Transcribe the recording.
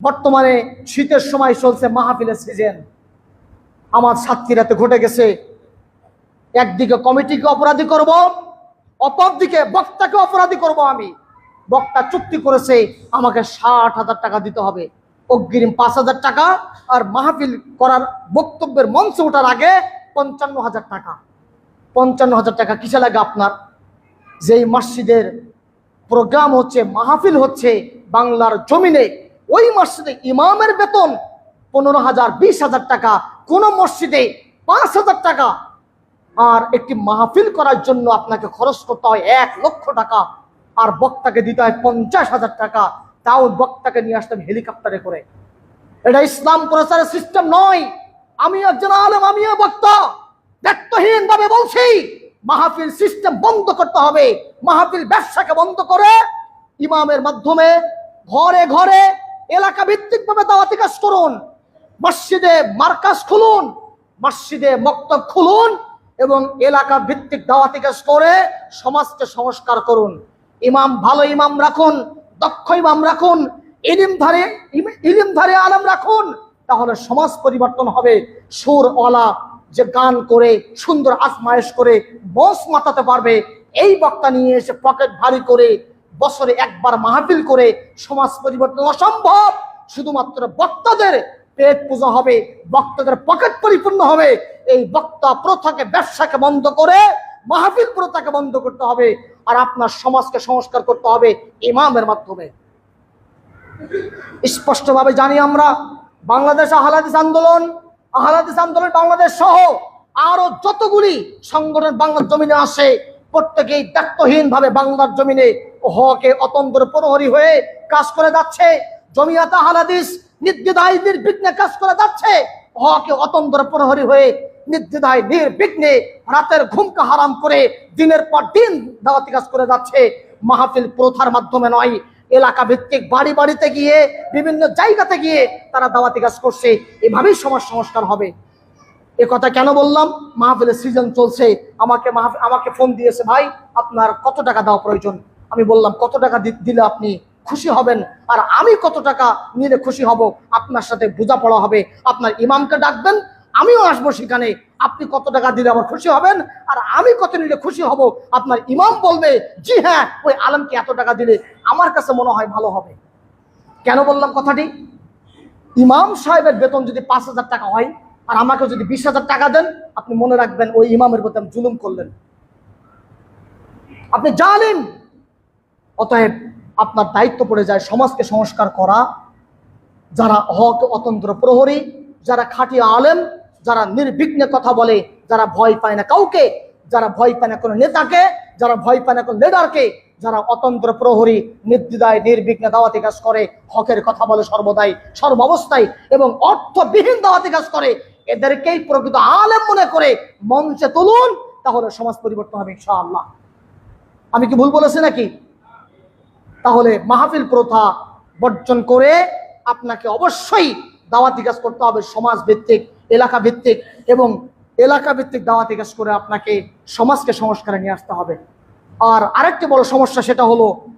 বর্তমানে শীতের সময় চলছে মাহফিলের সিজন আমার সাতক্ষীরাতে ঘটে গেছে, একদিকে কমিটিকে অপরাধী করব, অপরদিকে বক্তাকে অপরাধী করব আমি। বক্তা চুক্তি করেছে, আমাকে ষাট হাজার টাকা দিতে হবে। অগ্রিম পাঁচ হাজার টাকা আর মাহফিল করার বক্তব্যের মঞ্চে ওঠার আগে পঞ্চান্ন হাজার টাকা। পঞ্চান্ন হাজার টাকা কিসে লাগে আপনার? যেই মসজিদের প্রোগ্রাম হচ্ছে, মাহফিল হচ্ছে বাংলার জমিনে। ওই মসজিদে ইমামের বেতন পনেরো হাজার, বিশ হাজার টাকা, কোন মসজিদে পাঁচ হাজার টাকা। আর একটি মাহফিল করার জন্য আপনাকে খরচ করতে হয় এক লক্ষ টাকা আর বক্তাকে দিতে হয় পঞ্চাশ হাজার টাকা। তাও বক্তাকে নিয়ে আসতেন হেলিকপ্টারে করে। এটা ইসলাম প্রচারের সিস্টেম নয়। আমি একজন আলেম, আমিও বক্তা। ব্যক্তহীন ভাবে বলছি, মাহফিল সিস্টেম বন্ধ করতে হবে। মাহফিল ব্যবসাকে বন্ধ করে ইমামের মাধ্যমে ঘরে ঘরে এলাকা ভিত্তিক ভাবে দাওয়াতি কাজ করুন। মসজিদে মার্কাজ খুলুন, মসজিদে মক্তব খুলুন এবং এলাকা ভিত্তিক দাওয়াতি কাজ করে সমাজকে সংস্কার করুন। ইমাম ভালো ইমাম রাখুন, দক্ষ ইমাম রাখুন, ইলিম ধারে ইলিম ধারে আলম রাখুন, তাহলে সমাজ পরিবর্তন হবে। সুর অলা যে গান করে, সুন্দর আজমায়েশ করে, বস মাতাতে পারবে। এই বক্তা নিয়ে এসে পকেট ভারী করে বছরে একবার মাহফিল করে সমাজ পরিবর্তন অসম্ভব। শুধুমাত্র বক্তাদের পেট পূজা হবে, বক্তাদের পকেট পরিপূর্ণ হবে। এই বক্তা প্রথাকে, ব্যবসাকে বন্ধ করে মাহফিল প্রথাকে বন্ধ করতে হবে আর আপনার সমাজকে সংস্কার করতে হবে ইমামের মাধ্যমে। স্পষ্টভাবে জানি আমরা, বাংলাদেশ আহলাদিস আন্দোলন আহলাদিস আন্দোলন বাংলাদেশ সহ আরও যতগুলি সংগঠন বাংলার জমিনে আসে প্রত্যেকেই দায়িত্বহীন ভাবে বাংলার জমিনে হকে অতন্ত্র প্রহরী হয়ে কাজ করে যাচ্ছে। জমিয়াত আহলাদিস নির্দ্বিধায় নির্বিঘ্নে কাজ করে যাচ্ছে। হকে অতন্ত্র প্রহরী হয়ে নির্দ্বিধায় নির্বিঘ্নে রাতের ঘুমকে হারাম করে দিনের পর দিন দাওয়াতি কাজ করে যাচ্ছে। মাহফিল প্রথার মাধ্যমে নয় এলাকা ভিত্তিক বাড়ি বাড়িতে গিয়ে, বিভিন্ন জায়গাতে গিয়ে তারা দাওয়াতি কাজ করছে। এভাবেই সমাজ সংস্কার হবে। এ কথা কেন বললাম? মাহফিলের সিজন চলছে। আমাকে আমাকে ফোন দিয়েছে, ভাই, আপনার কত টাকা দেওয়া প্রয়োজন? আমি বললাম, কত টাকা দিলে আপনি খুশি হবেন? আর আমি কত টাকা নিলে খুশি হব? আপনার সাথে বোঝাপড়া হবে। আপনার ইমামকে ডাকবেন, আমিও আসব সেখানে। আপনি কত টাকা দিলে আমার খুশি হবেন? আর আমি কত নিলে খুশি হব? আপনার ইমাম বলবে, জি হ্যাঁ ওই আলমকে এত টাকা দিলে আমার কাছে মনে হয় ভালো হবে। কেন বললাম কথাটি? ইমাম সাহেবের বেতন যদি পাঁচ হাজার টাকা হয়, আর আমাকে যদি বিশ হাজার টাকা দেন, আপনি মনে রাখবেন ওই ইমামের প্রতি জুলুম করলেন। আপনি জানেন অতএব আপনার দায়িত্ব পড়ে যায় সমাজকে সংস্কার করা। যারা হক অতন্ত্র প্রহরী, যারা খাঁটি আলেম, যারা নির্বিঘ্নে কথা বলে, যারা ভয় পায় না কাউকে, যারা ভয় পায় না কোনো নেতাকে, যারা ভয় পায় না কোনো লিডারকে, যারা অতন্ত্র প্রহরী, নির্দ্বিধায়, নির্বিঘ্নে দাওয়াতি কাজ করে, হকের কথা বলে সর্বদাই, সর্বাবস্থায় এবং অর্থবিহীন দাওয়াতি কাজ করে, এদেরকেই প্রকৃত আলেম মনে করে মঞ্চে তুলুন, তাহলে সমাজ পরিবর্তন হবে ইনশাআল্লাহ। আমি কি ভুল বলেছি নাকি? তাহলে মাহফিল প্রথা বর্জন করে আপনাকে অবশ্যই দাওয়াতি কাজ করতে হবে সমাজ ভিত্তিক এলাকা ভিত্তিক এবং এলাকা ভিত্তিক দাওয়াতি কাজ করে আপনাকে সমাজকে সংস্কারে নিয়ে আসতে হবে। আর আরেকটি বড় সমস্যা সেটা হলো